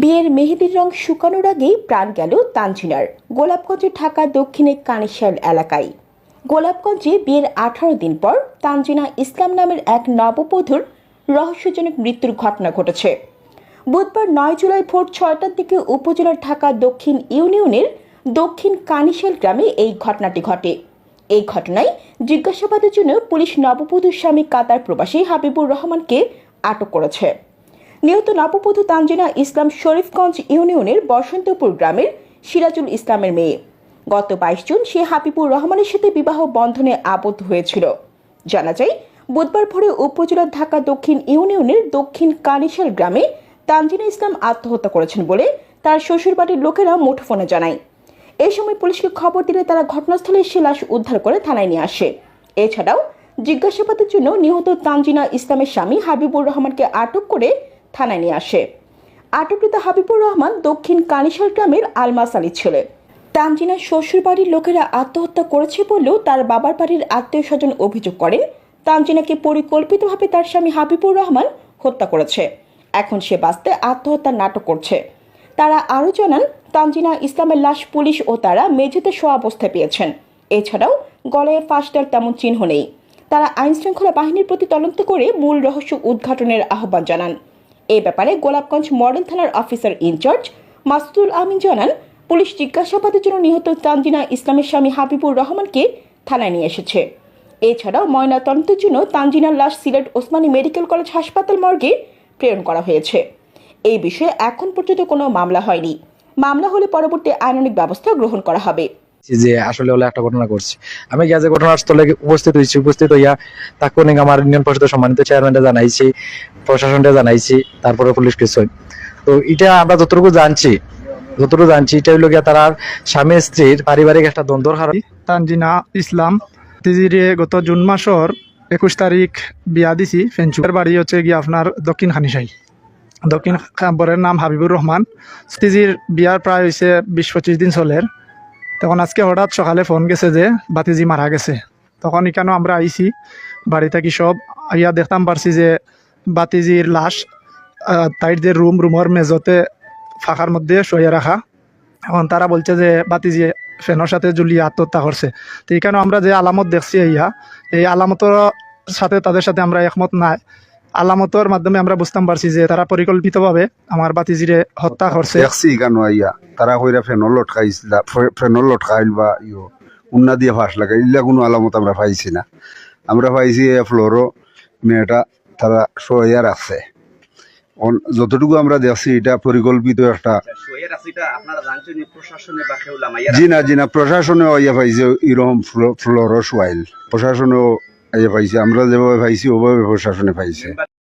বিয়ের মেহেদির রং শুকানোর আগেই প্রাণ গেল তানজিনার। গোলাপগঞ্জে ঢাকা দক্ষিণে কানিশাল এলাকায়। গোলাপগঞ্জে বিয়ের আঠারো দিন পর তানজিনা ইসলাম নামের এক নববধূর রহস্যজনক মৃত্যুর ঘটনা ঘটেছে। বুধবার নয় জুলাই ভোর ছয়টার দিকে উপজেলার ঢাকা দক্ষিণ ইউনিয়নের দক্ষিণ কানিশাল গ্রামে এই ঘটনাটি ঘটে। এই ঘটনায় জিজ্ঞাসাবাদের জন্য পুলিশ নববধূর স্বামী কাতার প্রবাসী হাবিবুর রহমানকে আটক করেছে। নিহত নববধূ তানজিনা ইসলাম শরীফগঞ্জ ইউনিয়নের বসন্তপুর গ্রামের সিরাজুল ইসলামের মেয়ে। গত বাইশ জুন সে হাবিবুর রহমানের সাথে বিবাহ বন্ধনে আবদ্ধ হয়েছিল। জানা যায়, বুধবার ভোরে উপজেলার ঢাকা দক্ষিণ ইউনিয়নের দক্ষিণ কানিশাল গ্রামে তানজিনা ইসলাম আত্মহত্যা করেছেন বলে তার শ্বশুরবাড়ির লোকেরা মুঠোফোনে জানায়। এ সময় পুলিশকে খবর দিলে তারা ঘটনাস্থলে সে লাশ উদ্ধার করে থানায় নিয়ে আসে। এছাড়াও, জিজ্ঞাসাবাদের জন্য নিহত তানজিনা ইসলামের স্বামী হাবিবুর রহমানকে আটক করে থানায় নিয়ে আসে। আটককৃত হাবিবুর রহমান দক্ষিণ কানিশাল গ্রামের আলমাস আলীর ছেলে। তানজিনার শ্বশুর বাড়ির লোকেরা আত্মহত্যা করেছে বলেও তার বাবার বাড়ির আত্মীয় স্বজন অভিযোগ করেন। তানজিনাকে পরিকল্পিতভাবে তার স্বামী হাবিবুর রহমান হত্যা করেছে। এখন সে বাঁচতে আত্মহত্যার নাটক করছে। তারা আরও জানান, তানজিনা ইসলামের লাশ পুলিশ ও তারা মেঝেতে শোয়া অবস্থায় পেয়েছেন। এছাড়াও গলায় ফাঁস তেমন চিহ্ন নেই। তারা আইনশৃঙ্খলা বাহিনীর প্রতি তদন্ত করে মূল রহস্য উদ্ঘাটনের আহ্বান জানান। এ ব্যাপারে গোলাপগঞ্জ মডেল থানার officer in charge Masudul Amin জানান, পুলিশ জিজ্ঞাসাবাদের জন্য নিহত তানজিনা ইসলামের স্বামী হাবিবুর রহমানকে থানায় নিয়ে এসেছে। এছাড়াও ময়না তদন্তের জন্য তানজিনার লাশ সিলেট ওসমানী মেডিকেল কলেজ হাসপাতাল মর্গে প্রেরণ করা হয়েছে। এই বিষয়ে এখন পর্যন্ত কোনো মামলা হয়নি। মামলা হলে পরবর্তী আইনানিক ব্যবস্থা গ্রহণ করা হবে। যে আসলে হলে একটা ঘটনা করছে আমি গিয়া যে ঘটনাস্থলে উপস্থিত হয়েছি উপস্থিত হইয়া তাকে অনেক আমার ইউনিয়ন পরিষদের সম্মানিত চেয়ারম্যানটা জানাইছি প্রশাসনটা জানাইছি, তারপরে পুলিশ কিছু তো এটা আমরা যতটুকু জানছি যতটুকু জানছি, এটা হইল গিয়া তার স্বামী, স্ত্রীর পারিবারিক একটা দ্বন্দ্বর কারণ তানজিনা ইসলাম, তিজিরে গত জুন মাসর একুশ তারিখ বিয়া দিছি, ফেঞ্চুকের বাড়ি হচ্ছে গিয়ে আপনার দক্ষিণ খানিসাই দক্ষিণ বরের নাম হাবিবুর রহমান। তিজির বিয়ার প্রায় হয়েছে বিশ পঁচিশ দিন চলের। তখন আজকে হঠাৎ সকালে ফোন গেছে যে বাতিজি মারা গেছে। তখন এখানেও আমরা আইছি, বাড়ি থাকি সব। ইয়া দেখতাম পারছি যে বাতিজির লাশ তাইর যে রুম, রুমের মেজতে ফাঁকার মধ্যে শুয়ে রাখা। এখন তারা বলছে যে বাতিজি ফ্যানের সাথে ঝুলিয়ে আত্মহত্যা করছে। তো এখানে আমরা যে আলামত দেখছি ইয়া এই আলামতর সাথে তাদের সাথে আমরা একমত নাই। আলামতের মাধ্যমে আমরা বুঝতাম পারছি যে তারা পরিকল্পিতভাবে আমার বাতিজিরে হত্যা করছে। তারা কইরা ফেনল লটকাইছিল ফেনল লটকাইল বা ইয়ো, উন্না দিয়ে ফাঁস লাগাই ইল্লা কোনো আলামত আমরা পাইছি না। আমরা পাইছি এ ফ্লোরও, মেয়েটা তারা রাখছে। অন- যতটুকু আমরা দেখছি, এটা পরিকল্পিত একটা শোয়ের প্রশাসনে জি না জি না, প্রশাসনেও ইয়া পাইছে এরকম ফ্লোরও সোয়াইল প্রশাসনেও ইয়া পাইছি আমরা যেভাবে পাইছি ওভাবে প্রশাসনে পাইছে